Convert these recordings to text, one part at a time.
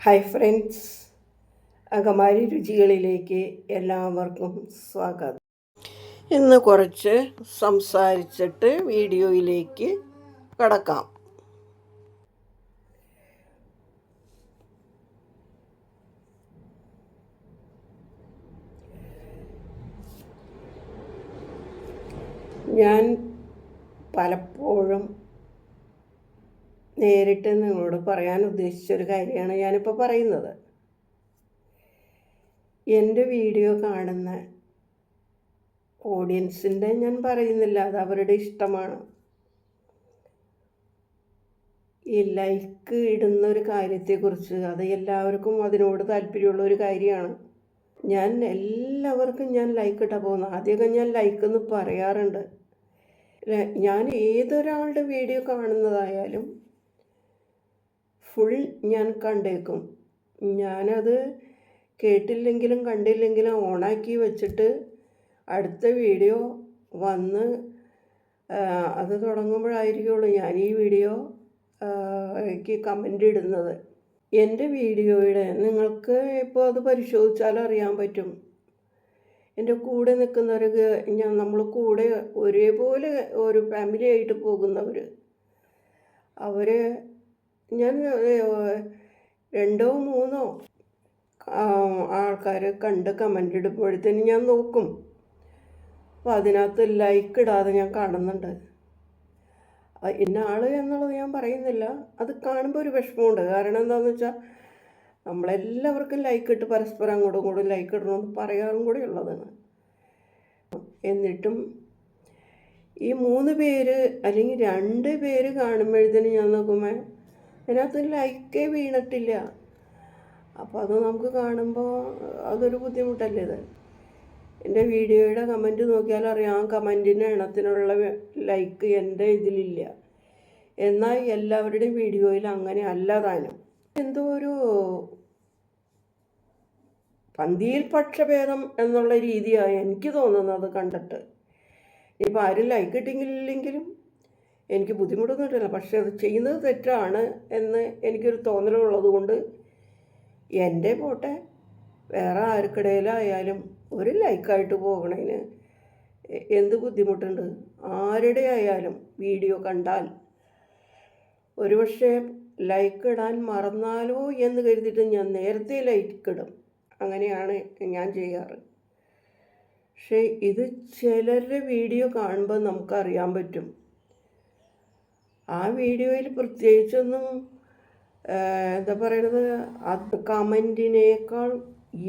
Hi friends അകമാരി രുചികളിലേക്ക് എല്ലാവർക്കും സ്വാഗതം. ഇന്ന് കുറച്ച് സംസാരിച്ചിട്ട് വീഡിയോയിലേക്ക് കടക്കാം. ഞാൻ പലപ്പോഴും നേരിട്ട് നിങ്ങളോട് പറയാൻ ഉദ്ദേശിച്ചൊരു കാര്യമാണ് ഞാനിപ്പോൾ പറയുന്നത്. എന്റെ വീഡിയോ കാണുന്ന ഓഡിയൻസിന്റെ ഞാൻ പറയുന്നില്ല അത് അവരുടെ ഇഷ്ടമാണ്. ഈ ലൈക്ക് ഇടുന്ന ഒരു കാര്യത്തെക്കുറിച്ച് അത് എല്ലാവർക്കും അതിനോട് താല്പര്യമുള്ള ഒരു കാര്യമാണ്. ഞാൻ എല്ലാവർക്കും ഞാൻ ലൈക്ക് ഇട്ടാൽ പോകുന്നു ആദ്യമൊക്കെ ഞാൻ ലൈക്ക് എന്ന് പറയാറുണ്ട്. ഞാൻ ഏതൊരാളുടെ വീഡിയോ കാണുന്നതായാലും ഫുൾ ഞാൻ കണ്ടേക്കും. ഞാനത് കേട്ടില്ലെങ്കിലും കണ്ടില്ലെങ്കിലും ഓണാക്കി വെച്ചിട്ട് അടുത്ത വീഡിയോ വന്ന് അത് തുടങ്ങുമ്പോഴായിരിക്കുള്ളൂ ഞാൻ ഈ വീഡിയോ ക്ക് കമന്റ് ഇടുന്നത്. എന്റെ വീഡിയോയുടെ നിങ്ങൾക്ക് ഇപ്പോൾ അത് പരിശോധിച്ചാൽ അറിയാൻ പറ്റും. എന്റെ കൂടെ നിൽക്കുന്നവർക്ക് ഞാൻ നമ്മൾ കൂടെ ഒരേപോലെ ഒരു ഫാമിലി ആയിട്ട് പോകുന്നവർ അവർ ഞാൻ രണ്ടോ മൂന്നോ ആൾക്കാരെ കണ്ട് കമന്റ് ഇടുമ്പോഴത്തേന് ഞാൻ നോക്കും. അപ്പോൾ അതിനകത്ത് ലൈക്ക് ഇടാതെ ഞാൻ കാണുന്നുണ്ട്. ഇന്ന ആൾ എന്നുള്ളത് ഞാൻ പറയുന്നില്ല. അത് കാണുമ്പോൾ ഒരു വിഷമമുണ്ട്. കാരണം എന്താണെന്ന് വെച്ചാൽ നമ്മളെല്ലാവർക്കും ലൈക്ക് ഇട്ട് പരസ്പരം അങ്ങോട്ടും ഇങ്ങോട്ടും ലൈക്ക് ഇടണമെന്ന് പറയാറും കൂടി ഉള്ളതാണ്. എന്നിട്ടും ഈ മൂന്ന് പേര് അല്ലെങ്കിൽ രണ്ട് പേര് കാണുമ്പോഴത്തേന് ഞാൻ നോക്കുമ്പോൾ അതിനകത്ത് ലൈക്കേ വീണിട്ടില്ല. അപ്പോൾ അത് നമുക്ക് കാണുമ്പോൾ അതൊരു ബുദ്ധിമുട്ടല്ലേ ഇത്? എന്റെ വീഡിയോയുടെ കമന്റ് നോക്കിയാൽ അറിയാം കമന്റിന് എണ്ണത്തിനുള്ള ലൈക്ക് എന്റെ ഇതിലില്ല. എന്നാൽ എല്ലാവരുടെയും വീഡിയോയിൽ അങ്ങനെ അല്ല താനും. എന്തോ ഒരു പന്തിയിൽ പക്ഷഭേദം എന്നുള്ള രീതിയാണ് എനിക്ക് തോന്നുന്നത് കണ്ടിട്ട്. ഇപ്പം ആരും ലൈക്ക് കിട്ടിയില്ലെങ്കിലും എനിക്ക് ബുദ്ധിമുട്ടൊന്നുമില്ല പക്ഷേ അത് ചെയ്യുന്നത് തെറ്റാണ് എന്ന് എനിക്കൊരു തോന്നലുള്ളത് കൊണ്ട് എന്റെ പോട്ടെ. വേറെ ആർക്കിടയിലായാലും ഒരു ലൈക്കായിട്ട് പോകണതിന് എന്ത് ബുദ്ധിമുട്ടുണ്ട്? ആരുടെ ആയാലും വീഡിയോ കണ്ടാൽ ഒരുപക്ഷെ ലൈക്ക് ഇടാൻ മറന്നാലോ എന്ന് കരുതിയിട്ട് ഞാൻ നേരത്തെ ലൈക്ക് ഇടും. അങ്ങനെയാണ് ഞാൻ ചെയ്യാറ്. പക്ഷേ ഇത് ചിലരുടെ വീഡിയോ കാണുമ്പോൾ നമുക്കറിയാൻ പറ്റും. ആ വീഡിയോയിൽ പ്രത്യേകിച്ചൊന്നും എന്താ പറയണത് അത് കമന്റിനേക്കാൾ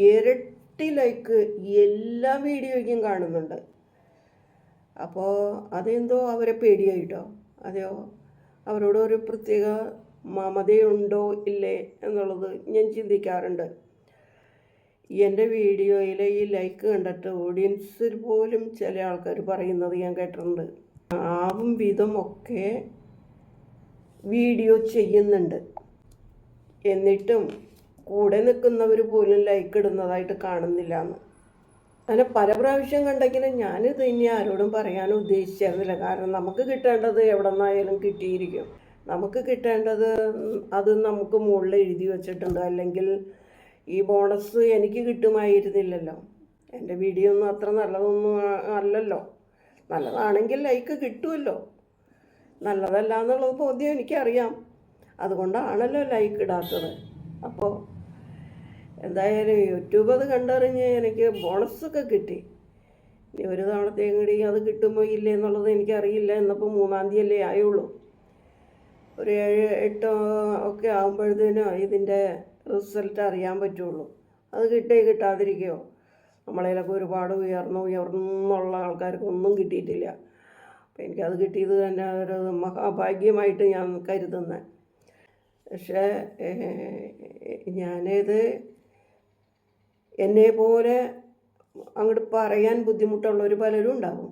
ഇരട്ടി ലൈക്ക് എല്ലാ വീഡിയോയ്ക്കും കാണുന്നുണ്ട്. അപ്പോൾ അതെന്തോ അവരെ പേടിയായിട്ടോ? അതെയോ? അവരോട് ഒരു പ്രത്യേക മമതയുണ്ടോ ഇല്ലേ എന്നുള്ളത് ഞാൻ ചിന്തിക്കാറുണ്ട്. എന്റെ വീഡിയോയിലെ ഈ ലൈക്ക് കണ്ടിട്ട് ഓഡിയൻസിൽ പോലും ചില ആൾക്കാർ പറയുന്നത് ഞാൻ കേട്ടിട്ടുണ്ട്. ആവും വിധം ഒക്കെ വീഡിയോ ചെയ്യുന്നുണ്ട്. എന്നിട്ടും കൂടെ നിൽക്കുന്നവർ പോലും ലൈക്ക് ഇടുന്നതായിട്ട് കാണുന്നില്ല എന്ന് അങ്ങനെ പല പ്രാവശ്യം കണ്ടെങ്കിലും ഞാനിത് ഇനി ആരോടും പറയാൻ ഉദ്ദേശിച്ചിരുന്നില്ല. കാരണം നമുക്ക് കിട്ടേണ്ടത് എവിടെ നിന്നായാലും കിട്ടിയിരിക്കും. നമുക്ക് കിട്ടേണ്ടത് അത് നമുക്ക് മുകളിൽ എഴുതി വെച്ചിട്ടുണ്ട്. അല്ലെങ്കിൽ ഈ ബോണസ് എനിക്ക് കിട്ടുമായിരുന്നില്ലല്ലോ. എന്റെ വീഡിയോ ഒന്നും അത്ര നല്ലതൊന്നും അല്ലല്ലോ. നല്ലതാണെങ്കിൽ ലൈക്ക് കിട്ടുമല്ലോ. നല്ലതല്ല എന്നുള്ളത് ബോധ്യം എനിക്കറിയാം. അതുകൊണ്ടാണല്ലോ ലൈക്ക് ഇടാത്തത്. അപ്പോൾ എന്തായാലും യൂട്യൂബ് അത് കണ്ടറിഞ്ഞ് എനിക്ക് ബോണസൊക്കെ കിട്ടി. ഇനി ഒരു തവണത്തെയും കൂടി അത് കിട്ടുമോ ഇല്ലേ എന്നുള്ളത് എനിക്കറിയില്ല. എന്നപ്പോൾ മൂന്നാം തീയതി അല്ലേ ആയുള്ളൂ. ഒരു ഏഴ് എട്ടോ ഒക്കെ ആകുമ്പോഴത്തേനോ ഇതിന്റെ റിസൾട്ട് അറിയാൻ പറ്റുള്ളൂ. അത് കിട്ടേ കിട്ടാതിരിക്കുകയോ നമ്മളതിലൊക്കെ ഒരുപാട് ഉയർന്നു ഉയർന്നുള്ള ആൾക്കാർക്ക് ഒന്നും കിട്ടിയിട്ടില്ല. എനിക്കത് കിട്ടിയത് തന്നെ ഒരു മഹാഭാഗ്യമായിട്ട് ഞാൻ കരുതുന്നത് പക്ഷേ ഞാനേത് എന്നെ പോലെ അങ്ങോട്ട് പറയാൻ ബുദ്ധിമുട്ടുള്ളവർ പലരും ഉണ്ടാവും.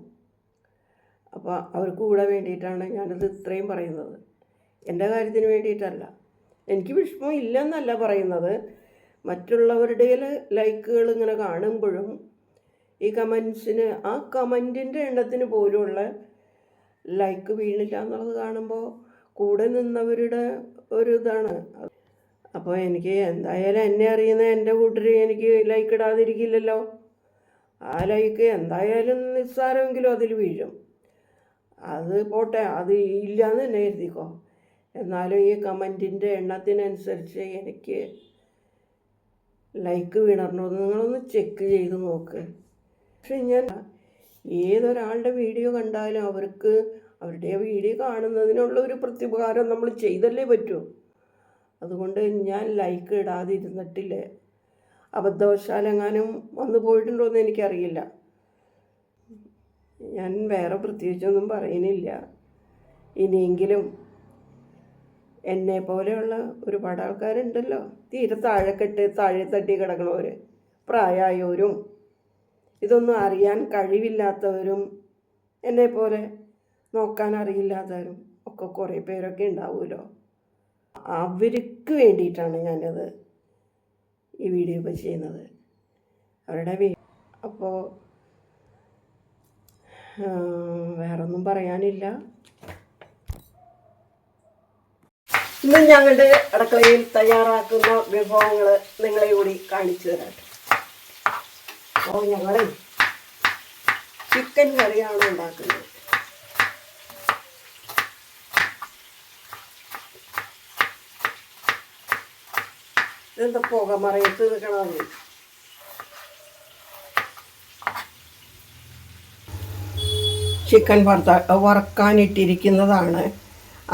അപ്പോൾ അവർക്ക് കൂടെ വേണ്ടിയിട്ടാണ് ഞാനത് ഇത്രയും പറയുന്നത്. എന്റെ കാര്യത്തിന് വേണ്ടിയിട്ടല്ല. എനിക്ക് വിഷമം ഇല്ലെന്നല്ല പറയുന്നത്. മറ്റുള്ളവരുടെ ലൈക്കുകൾ ഇങ്ങനെ കാണുമ്പോഴും ഈ കമൻസിന് ആ കമന്റിന്റെ എണ്ണത്തിന് പോലുള്ള ലൈക്ക് വീണില്ല എന്നുള്ളത് കാണുമ്പോൾ കൂടെ നിന്നവരുടെ ഒരു ഇതാണ്. അപ്പോൾ എനിക്ക് എന്തായാലും എന്നെ അറിയുന്ന എന്റെ കൂട്ടർ എനിക്ക് ലൈക്ക് ഇടാതിരിക്കില്ലല്ലോ. ആ ലൈക്ക് എന്തായാലും നിസ്സാരമെങ്കിലും അതിൽ വീഴും. അത് പോട്ടെ അത് ഇല്ലയെന്ന് തന്നെ എഴുതിക്കോ. എന്നാലും ഈ കമന്റിന്റെ എണ്ണത്തിനനുസരിച്ച് എനിക്ക് ലൈക്ക് വീണറിഞ്ഞു. നിങ്ങളൊന്ന് ചെക്ക് ചെയ്ത് നോക്ക്. പക്ഷെ ഞാൻ ഏതൊരാളുടെ വീഡിയോ കണ്ടാലും അവർക്ക് അവരുടെ വീഡിയോ കാണുന്നതിനുള്ള ഒരു പ്രത്യുപകാരം നമ്മൾ ചെയ്തല്ലേ പറ്റൂ. അതുകൊണ്ട് ഞാൻ ലൈക്ക് ഇടാതിരുന്നിട്ടില്ലേ. അബദ്ധവശാലെങ്ങാനും വന്നു പോയിട്ടുണ്ടോ എന്ന് എനിക്കറിയില്ല. ഞാൻ വേറെ പ്രത്യേകിച്ചൊന്നും പറയുന്നില്ല. ഇനിയെങ്കിലും എന്നെ പോലെയുള്ള ഒരുപാട് ആൾക്കാരുണ്ടല്ലോ. തീരെ താഴെക്കെട്ട് താഴെ തട്ടി കിടക്കണവർ പ്രായമായവരും ഇതൊന്നും അറിയാൻ കഴിവില്ലാത്തവരും എന്നെ പോലെ നോക്കാൻ അറിയില്ലാത്തവരും ഒക്കെ കുറേ പേരൊക്കെ ഉണ്ടാവുമല്ലോ. അവർക്ക് വേണ്ടിയിട്ടാണ് ഞാനത് ഈ വീഡിയോ ഇപ്പോൾ ചെയ്യുന്നത്. അവരുടെ വീ അപ്പോൾ വേറൊന്നും പറയാനില്ല. ഇന്ന് ഞങ്ങളുടെ അടുക്കളയിൽ തയ്യാറാക്കുന്ന വിഭവങ്ങൾ നിങ്ങളെ കൂടി കാണിച്ചു തരാം. അപ്പോൾ ഞങ്ങൾ ചിക്കൻ കറിയാണ് ഉണ്ടാക്കുന്നത്. ഇതെന്താ പുക മറയത്ത് നിൽക്കണമെന്ന് ചിക്കൻ വറുത്ത വറുക്കാനിട്ടിരിക്കുന്നതാണ്.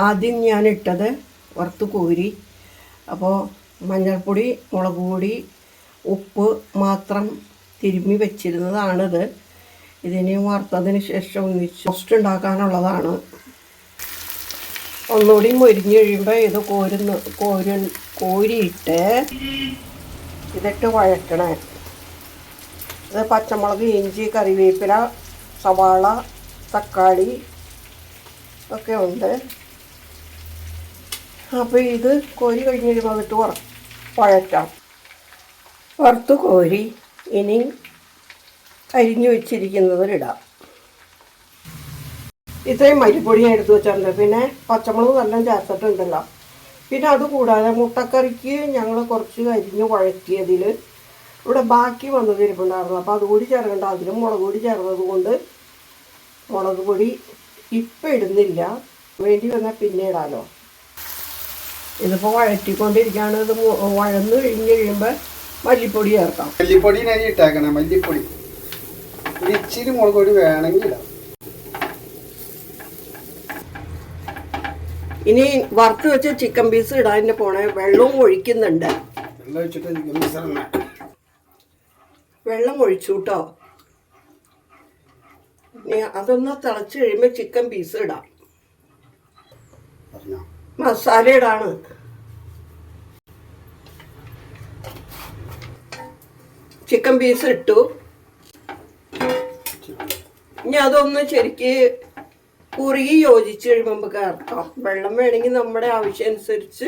ആദ്യം ഞാൻ ഇട്ടത് വറുത്ത് കോരി. അപ്പോൾ മഞ്ഞൾപ്പൊടി മുളക് പൊടി ഉപ്പ് മാത്രം തിരുമ്മി വെച്ചിരുന്നതാണിത്. ഇതിനെ വറുത്തതിന് ശേഷം ഒന്നിച്ച് ഉണ്ടാക്കാനുള്ളതാണ്. ഒന്നുകൂടി മൊരിഞ്ഞ് കഴിയുമ്പോൾ ഇത് കോരുന്ന കോരു കോരിയിട്ട് ഇതിട്ട് വഴറ്റണേ. ഇത് പച്ചമുളക് ഇഞ്ചി കറിവേപ്പില സവാള തക്കാളി ഒക്കെ ഉണ്ട്. അപ്പോൾ ഇത് കോരി കഴിഞ്ഞ് കഴിയുമ്പോൾ അതിട്ട് വഴറ്റാം. വറുത്ത് കോരി ഇനി അരിഞ്ഞു വെച്ചിരിക്കുന്നതിലിടാം ഇത്രയും മരിപ്പൊടി ഞാൻ എടുത്ത് വെച്ചിട്ടുണ്ട്. പിന്നെ പച്ചമുളക് നല്ല ചേർത്തിട്ടുണ്ടല്ലോ. പിന്നെ അതുകൂടാതെ മുട്ടക്കറിക്ക് ഞങ്ങൾ കുറച്ച് അരിഞ്ഞ് വഴക്കിയതിൽ ഇവിടെ ബാക്കി വന്നത് ഇരിപ്പുണ്ടായിരുന്നു. അപ്പോൾ അതുകൂടി ചേർക്കേണ്ട. അതിലും മുളക് പൊടി ചേർന്നത് കൊണ്ട് മുളക് പൊടി ഇപ്പം ഇടുന്നില്ല. വേണ്ടി വന്നാൽ പിന്നെ ഇടാലോ. ഇതിപ്പോൾ വഴറ്റിക്കൊണ്ടിരിക്കുകയാണ്. ഇത് വഴന്ന് കഴിഞ്ഞ് കഴിയുമ്പോൾ മല്ലിപ്പൊടി ചേർക്കാം. മല്ലിപ്പൊടി ഞാൻ ഇട്ടേക്കണേ മല്ലിപ്പൊടി. ഇച്ചിരി മുളക് പൊടി വേണമെങ്കിൽ ഇടാം. ഇനി വറുത്ത് വെച്ച ചിക്കൻ പീസ് ഇടാൻ പോണേ. വെള്ളവും ഒഴിക്കുന്നുണ്ട്. വെള്ളം ഒഴിച്ചിട്ട് ചിക്കൻ പീസ് വെള്ളം ഒഴിച്ചു കേട്ടോ അതൊന്ന് തിളച്ച് കഴിയുമ്പോൾ ചിക്കൻ പീസ് ഇടാം. മസാല ഇടാണ്. ചിക്കൻ പീസ് ഇട്ടു. ഇനി അതൊന്ന് ശരിക്ക് കുറുകി യോജിച്ച് കഴിയുമ്പോൾ ചേർക്കാം. വെള്ളം വേണമെങ്കിൽ നമ്മുടെ ആവശ്യമനുസരിച്ച്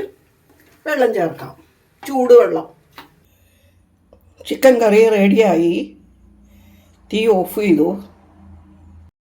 വെള്ളം ചേർക്കാം. ചൂടുവെള്ളം. ചിക്കൻ കറി റെഡിയായി തീ ഓഫ് ചെയ്തു.